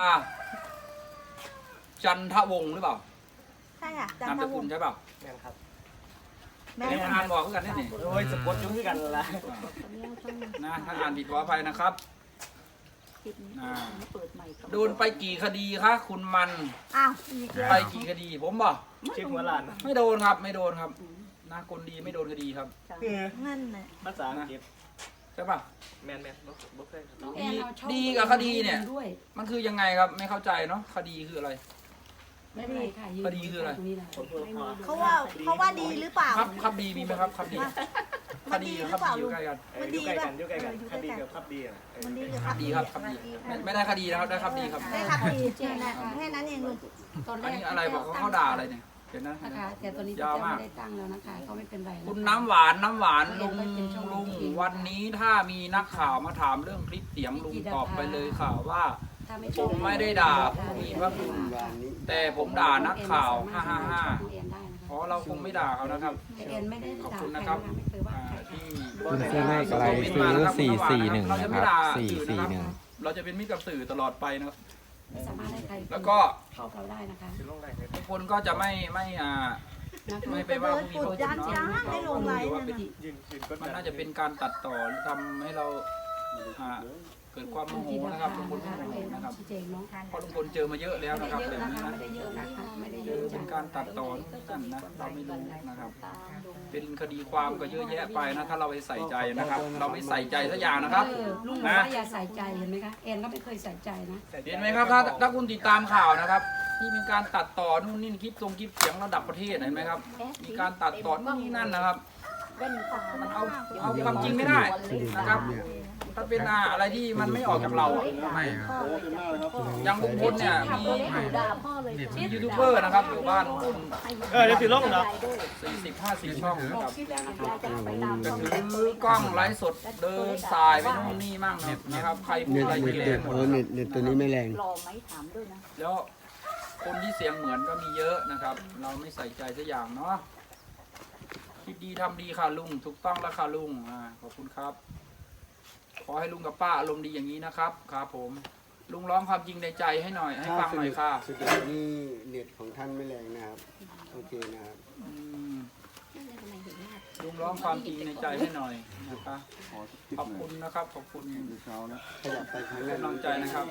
อ่าจันทวงศ์หรือเปล่าใช่ค่ะจันนามทสวกุงลศ์ใช่เปล่าแม่นครับแม่ไม่อ่านบอกคือกันนี่นี่โอ้ยสะกดยุ่งคือกันละนะถ้าอ่านผิดขออภัยนะครับอ่าโดนไปกี่คดีคะคุณมันอ้าวอีกแล้วไปกี่คดี ผมบอกชื่อหัวลานไม่โดนครับ ไม่โดนครับนะคนดีไม่โดนคดีครับคือนั่นน่ะภาษาอังกฤษใช่ป่ะ แมนแมนบ่บ่เคยครับน้องแอนเอาช่องดีกับคดีเนี่ย ด้วยมันคือยังไงครับไม่เข้าใจเนาะคดีคืออะไร ไม่เป็นไรค่ะยืนคดีคืออะไร ตรงนี้นะผมพูดพอเขาว่าเขาว่าดีหรือเปล่า ครับครับดีมีไหมครับครับดีคมันดีดีหครืรัอบเปล่าดีอลุยู่งใกล้กันเอออยู่ใกล้กันอยู่ใกล้กันคดีกับครับดีอะเออมันดีหรือครับดีครับครับดีไม่ไม่ได้คดีนะครับได้ครับดีครับ ได้ครับดีแค่นั้นแค่นั้นเองลุงตอนแรอันกนี้อะไรบอกว่าเขาด่าอะไรเนี่ย เห็นนะนะคะ แต่ตอนนี้ยาวจะมากไม่ได้ตั้งแล้วนะคะเขาไม่เป็นไรนะะ คุณน้ำหวานน้ำหวานลุงลุงวันนี้ถ้ามีนักข่าวมาถามเรื่องคลิปเสียงลุงตอบไปเลยค่ะว่า ถ้าไม่ผมไม่ได้ด่าผู้มีพระคุณ แต่ผมด่านักข่าวฮ่าฮ่าฮ่าน้องแอนได้นะคะเพราะเราคงไม่ด่าเขานะครับแต่แอนไม่ได้ขอบด่าคุณใครนะครับ ไม่เคยว่าอ่าใครที่คุณเสื้อเลขอะไรซื้อ441เราจะไม่ด่านะครับสื่อนะครับ441 เราจะเป็นมิตรกับสื่อตลอดไปนะครับ ไม่สามารถให้ใครแล้วก็เข้าเราได้นะคะคือลงได้เลยทุกคนก็จะไม่ไม่อ่านะคะไม่ไปว่าผู้มีพระคุณจานจ้าเนาะให้ลงไลน์ว่านั่นเป็นน่ะยืนยืนกดมันน่าจะเป็นการตัดต่อหรือทำให้เราอ่าเกิดความโมโหนะครับลุงพลนะโมคะโหเอ็นนะครับชี้แจงเนาะเพราะลุงพลเจอมาเยอะแล้วไม่นะได้ครับเยอะแบบนะนี้คะนะไม่ได้เยอะนะคะไม่ได้เจเยออะเป็นจ้ะการตัดต่อนู่นนั่นนะเราไม่รู้นะครับ เป็นคดีความก็เยอะแยะไปนะถ้าเราไปใส่ใจนะครับ เราไม่ใส่ใจสักอย่างนะครับเออลุงบอกว่าอย่าใส่ใจเห็นไหมคะแอนก็ไม่เคยใส่ใจนะ เห็นไหมครับถ้าถ้าคุณติดตามข่าวนะครับที่มีการตัดต่อนู่นนี่คลิปทรงคลิปเสียงระดับประเทศเห็นไหมครับมีการตัดต่อนู่นนี่นั่นนะครับ มันเอาเอาความจริงไม่ได้นะครับ ถ้าเป็นอ่าอะไรที่มันไม่ออกจากเราอะไม่ครับ อย่างลุงพลเนี่ยมีมียูทูบเบอร์นะครับอยู่บ้านคนเออเดี๋ยวสิลงเนาะสี่สิบห้าสิบช่องนะครับถือกล้องไลฟ์สดเดินสายไปนู่นนี่มั่งนะครับ ใครพูดเน็ตอะไรเน็ตกิเลเน็สตหมดเออเน็ตเน็ตตัวนี้ไม่แรงแล้วคนที่เสียงเหมือนก็มีเยอะนะครับ เราไม่ใส่ใจสักอย่างเนาะคิดดีทำดีค่ะลุง ถูกต้องแล้วค่ะลุงอ่าขอบคุณครับข อให้ลุงกับป้าอารมณ์ดีอย่างนี้นะครับครับผมลุงร้องความจริงในใจให้หน่อย ให้ฟังหน่อยค่ะสุดยอดนี่เน็ตของท่านไม่แรงนะครับ โอเคนะครับอืมลุงร้องความจริงในใจให้หน่อยนะคะขอบคุณนะครับขอบคุณขยับไปครั้งให้แรกกำลังใจนะครับ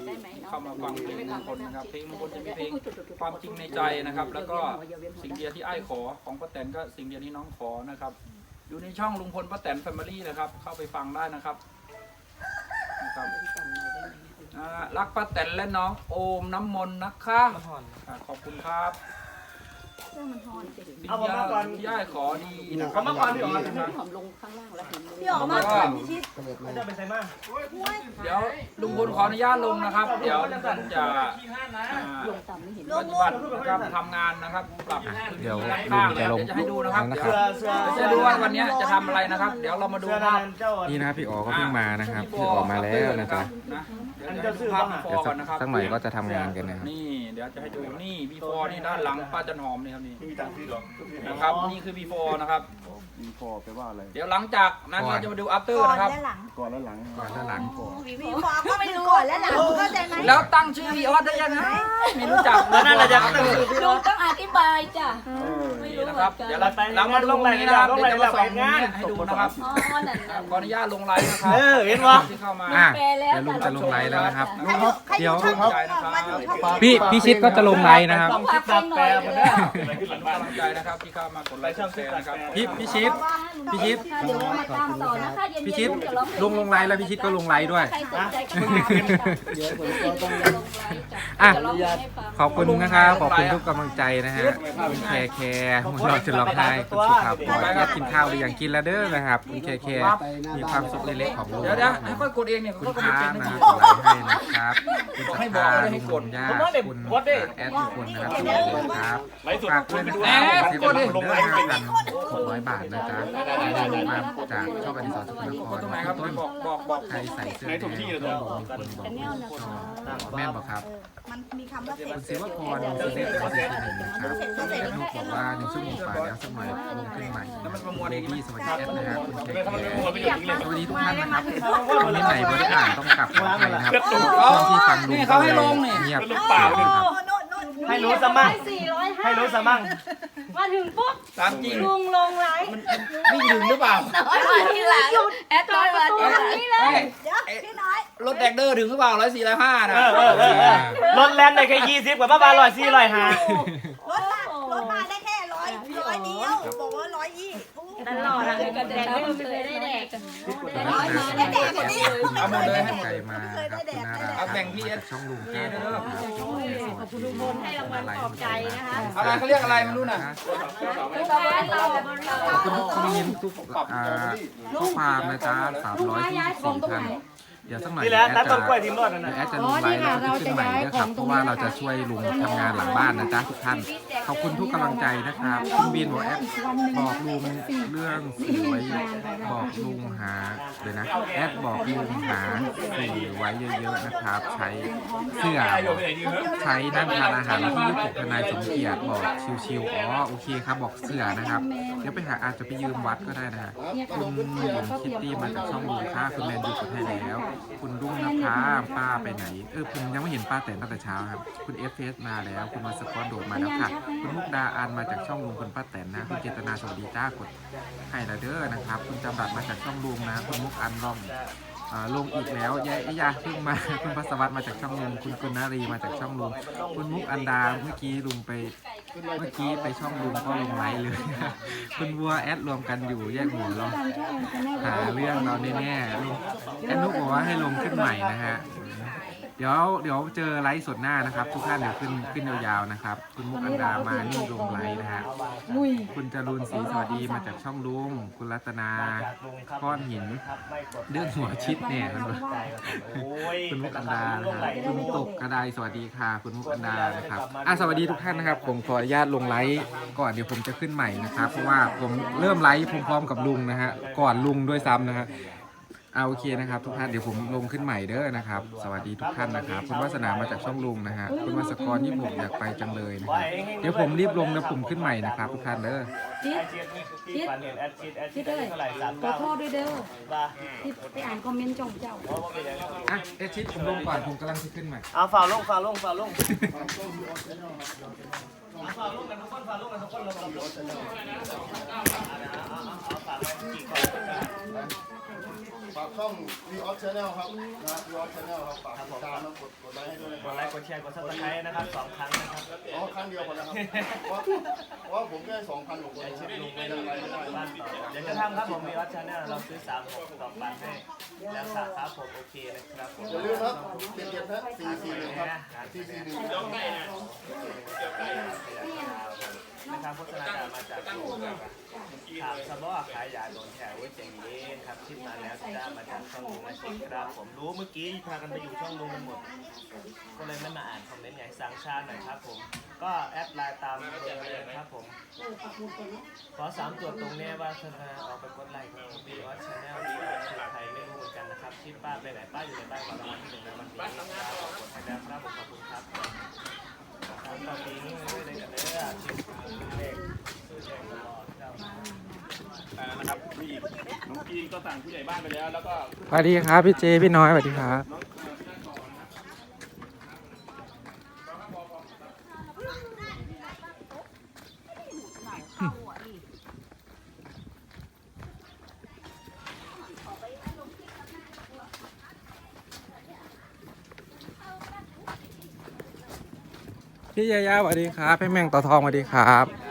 เข้ามาฟังเพลงมงคลนะครับเพลงมงคลจะมีเพลงความจริงในใจนะครับ แล้วก็สิ่งเดียวที่ไอ้ายขอของป้าแตนก็สิ่งเดียวที่น้องขอนะครับ อยู่ในช่องลุงพลป้าแตนแฟมิลี่นะครับ เข้าไปฟังได้นะครับนะ ครับอ่ารักป้าแตนและน้องโอมน้ำมนต์นะคะมาถอนอ่าขอบคุณครับเค รื่องมันฮอนสิ่งเดียวที่ไอ้ายขอดีนะคเขารับมาก่อนพี่อ๋อนะครับพี่ออกมาก่อนพี่ชิดเปิดมาจะเป็นไงบ้างเดี๋ยวลุงพลขออนุญาตลงนะครับ เดี๋ยวลุงพลจะอ่าลปงฏิลบังตินะครับทำงานนะครับปรับเดี๋ยวด้านข้างจะลงเดี๋ยวจะให้ดูนะครับนะเดี๋ยครัวบเสื้อเสื้อจะดูว่าวันนี้จะทำอะไรนะครับ เดี๋ยวเรามาดูเสื้อภาพนั้นเจ้านี่นะครับพี่อ๋อก็เพิ่งมานะครับเพิ่งออกมาแล้วนะจ๊ะนะเดี๋ยวจะให้ดูภาพ before เดี๋ยวสัก่อกนนะครับ สักหน่อยก็จะทำงานกันนะครับ นี่เดี๋ยวจะให้ดูนี่ before นี่ด้านหลังป้าจันหอมนี่ครับนี่มีตังค์พี่หรอนะครับนี่คือ before นะครับ มีพอแปลว่าอะไร เดี๋ยวหลังจากนั้นก่อนเราจะมาดู after ก่อนนะครับ และหลังก่อนแล้วหลังก่อนและหลังวีฟอก็คือก่อนและหลังเข้าใจไหมแล้วตั้งชื่อวีออสได้ยังไงไม่รู้จักแล้วนั่นแหละจะลุงต้องอธิบายจ้ะนี่นะครับเดี๋ยวเราเรามาดูตรงนี้นะครับเดี๋ยวจะมาส่องตรงนี้ให้ดูนะครับอ๋อนั่นอ่าน่ะขออนุญาตลงไลน์นะครับเออเห็นปะ ที่เข้ามาอะแปลแล้วเดี๋ยวลุงจะลงไลน์แล้วนะครับ ใครอยู่ใครอยู่ช่องขอบคุณครับมันอยู่ช่องพี่พี่ชิดก็จะลงไลน์นะครับ ต้องคิดตัดแปลหมดแล้วขอบคุณกำลังใจนะครับที่เข้ามากดไลค์กดแชร์นะครับพี่พี่ชิดพี่ชิดเดี๋ยวมาตามต่อนะคะเย็นๆพี่ชิดลุงจะร้อเพลงลงไลน์แล้วพี่ชิดก็ลงไลน์ด้วย ใครสนใจก็มาเดี๋ยวผมก็ต้องจะลงไลน์จ้ะอะจะร้องเพลงให้ฟัง ขอบคุณนะครับขอบคุณทุกกำลังใจนะฮะคุณแคร์แคร์เราจะร้องไห้คุณสุภาพรอยกินข้าวหรือยังกินแล้วเด้อนะครับคุณแคร์แคร์มีความสุขเล็กๆของลุงเดี๋ยวเดี๋ยวให้ค่อยกดเองเนี่ยคุณเขาก็ค้าเป็นนะนะกดไลค์ให้นะครับคุณบอกสให้บอกภาไม่ให้คุณย่าคุณแอดทุกคนนะครับทุกคนครับ ไลฟ์สด ฝากด้วยนะคแหรับมที่กดดิ ลงไลน์กันหกร้อยบาทนะจ๊ะมาจากช่องอดิศรสุขนคกดรตรงไหนครับต้นบอกบอกบอก ใครใส่เสื้อแดงก็บอกมีคนบอกชอบแม่นบอกครับมันมันมีคำว่าเสร็จคุณศิวพรคุณเล็กคุณเล็กนะครับคุณเล็กนุกบอกว่าหนึ่งชั่วโมงกว่าแล้วสักหน่อยลงขึ้นใหม่แล้วมันประมวลเบเองไหมบี้สวัสดีแอดนะครับคุณแขกถ้ามันไม่ควรไปอยู่ที่เลยสวัสดีทุกท่านนะครับคอมเมนต์ไหนไม่ได้อ่านต้องกลับขออภัยนะครับช่วงที่ฟังลุงนี่เขาให้ลงนี่เงียบเป็นลูกเปล่าคเลยรับโน่นโน่นให้รู้ซะมั่ง ให้รู้ซะมั่งมาถึงปุ๊บตามจริงลุงลงไลฟ์นี่ถึงหรือเปล่าน้อยมาทีหลังแอดน้อยมาทีหลังนี่เลยเดี๋ยวพี่น้อยรถแดกเดอร์ถึงหรือเปล่าร้อยสี่ร้อยห้านะเออเออเออเออรถแลนด์ได้แค่ยี่สิบกว่าบ้าบาลอยสี่ลอยห้ารถมารถมาได้แค่ร้อยร้อยเดียวบอกว่าร้อยยี่ตลอดอะแดกไม่เคยได้แดกร้อยได้แดกคนนี้เอาหมดเลยให้ใจมาครับคุณนาราเอาแบ่งพี่มาจากช่องลุงแกนะ ครับขอบคุณลุงพลให้รางวัลปลอบใจนะคะอะไรเขาเรียกอะไรไม่รู้นะทุกคนเราขอบคุณทุกคอมเมนต์ทุกอ่าข้อความนะจ๊ะสามร้อยที่สี่ท่าน เดี๋ยวสักหน่อยนี่แหละแอตัดดต้จะนกล้วยทีมรอดนั่นเดี๋ยวนะแอดจะลงไลน์แล้วก็ขึ้นใหม่ด้วยครับเพราะว่าเราจะช่วยลุงทำงานหลังบ้านนะจ๊ะทุกท่านขอบคุณทุกกำลังใจนะครับคุณบินบอกแอดบอกลุงเรื่องสื่อไว้บอกลุงหาเดี๋ยวนะแอดบอกลุงหาสื่อไว้เยอะๆนะครับ ใช้เสื้อบอกใช้นั่งทานอาหารที่ยี่สิบทนายสมเกียรติบอกชิวๆอ๋อโอเคครับบอกเสื้อนะครับเดี๋ยวไปหาอาจจะไปยืมวัดก็ได้นะฮะคุณหญิงคิตตี้มาจากช่องลุงค่าคุณแมนยูกดให้แล้วคุณรุ่งนภาป้าไปไหน เออผมยังไม่เห็นป้าแต่ตั้งแต่เช้าครับ คุณเอฟเอสมาแล้ว คุณมาสกอตโดดมาแล้วค่ะ คุณมุกดาอันมาจากช่องลุงคุณป้าแตนนะ คุณเจตนาสวัสดีจ้ากดให้ละเด้อนะครับ คุณจำรัดมาจากช่องลุงนะ คุณมุกอันล่องอ่าลงอีกแล้วยายยาเพิ่งมา คุณพัสวัตมาจากช่องลุง คุณกุณนารีมาจากช่องลุง คุณมุกอันดา เมื่อกี้ลุงไป เมื่อกี้ไปช่องลุงก็ลงไลฟ์เลย คุณวัวแอดรวมกันอยู่แยกหมู่เราหาเรื่องเราแน่ๆลุงแอดนุกบอกว่าให้ลงขึ้นใหม่นะฮะ เดี๋ยวเดี๋ยวเจอไลฟ์สดหน้านะครับ ทุกท่านเดี๋ยวขึ้นขึ้นยาวๆนะครับ คุณมุกอันดามานี่ลงไลฟ์นะฮะคุณจรูนศรีสวัสดีมาจากช่องลุงคุณรัตนาก้อนหิน เรื่องหัวชิดเนี่ยคุณว่าคุณมุกอันดานะครับคุณตกกระไดสวัสดีค่ะคุณมุกอันดานะครับอะสวัสดีทุกท่านนะครับผมขออนุญาตลงไลฟ์ก่อนเดี๋ยวผมจะขึ้นใหม่นะครับเพราะว่าผมเริ่มไลฟ์พร้อมๆกับลุงนะฮะก่อนลุงด้วยซ้ำนะฮะ เอาโอเคนะครับ ทุกท่านเดี๋ยวผมลงขึ้นใหม่เด้อนะครับ สวัสดีทุกท่านนะครับ คุณวัฒนามาจากช่องลุงนะฮะคุณวัสกรยี่ผมอยากไปจังเลยนะครับเดี๋ยวผมรีบลงแล้วผมขึ้นใหม่นะครับทุกท่านเด้อจิ๊ดคิดแอดชิดแอดชิจิ๊ดดเอ้ยเท่าไหร่สามขอเก้าโทษด้วยเด้อบ้าที่ไปอ่านคอมเมนต์จองเจ้าอะเอชิดผมลงก่อนผมกำลังจะขึ้นใหม่เอาฝ่าลงฝ่าลงฝ่าลงฝ่าลงกันทุกคนฝ่าลงกันทุกคนลงลง ฝากช่อง V o f Channel ครับนะ V o f Channel ครับฝากติดตามแล้วกดกดไลค์ให้ด้วยนะกคดรับไลค์กดแชร์กดซับสไครต์นะครับสองครั้งนะครับอ๋อครั้งเดียวพอแล้วครับเพราะเพราะว่าผมแค่สองพันกว่าคนนะครับลงไม่ได้ไลค์ไม่ได้บ้านต่อเดี๋ยวจะทำครับผมมีวัดชาแนลเราซื้อสามหกสองปันให้แล้วสาครับผมโอเคนะครับผม อย่าลืมครับเจ็ดเจ็ดนะสี่สี่หนึ่งครับสี่สี่หนึ่งนะครับโฆษณาการมาจาก โรงถามสมอขายยาโดนแถวเจ๋งนี้ครับที่มาแล้วจ้ามาจากช่องลุงนะครับ ผมรู้เมื่อกี้พากันไปอยู่ช่องลุงกันหมด ก็เลยไม่มาอ่านคอมเมนต์ใหญ่สั่งชาหน่อยครับผม ก็แอดไลน์ตามเบอร์เลยครับผมขอสามตัวตรงนี้ว่าธนาเอาไปกดไลค์ครับบีออสชาแนลบีออสไทยไม่รู้เหมือนกันนะครับที่ป้าไปไหนป้าอยู่ในบ้านวันละวันที่หนึ่งในวันนี้ครับขอบคุณครับครับผมขอบคุณครับตอนนี้ไม่ได้กันเลยอะชิปเลขชื่อเลขตลอดเจ้านะครับมีอีกน้องกีนก็สั่งผู้ใหญ่บ้านไปแล้ว แล้วก็สวัสดีครับพี่เจพี่น้อยสวัสดีครับพี่ยายาสวัสดีครับพี่แมงต่อทองสวัสดีครับ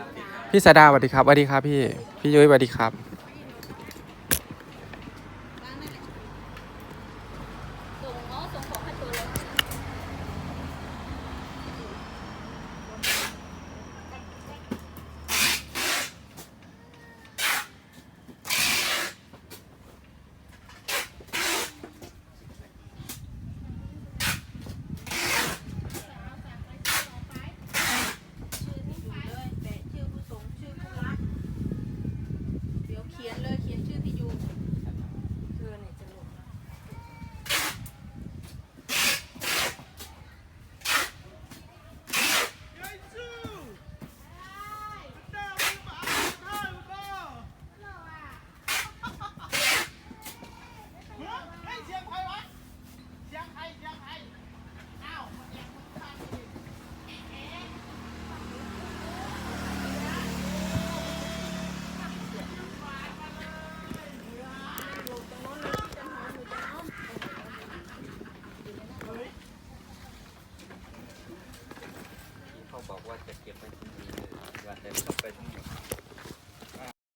พี่สดาสวัสดีครับสวัสดีครับพี่ พี่ยุ้ยสวัสดีครับ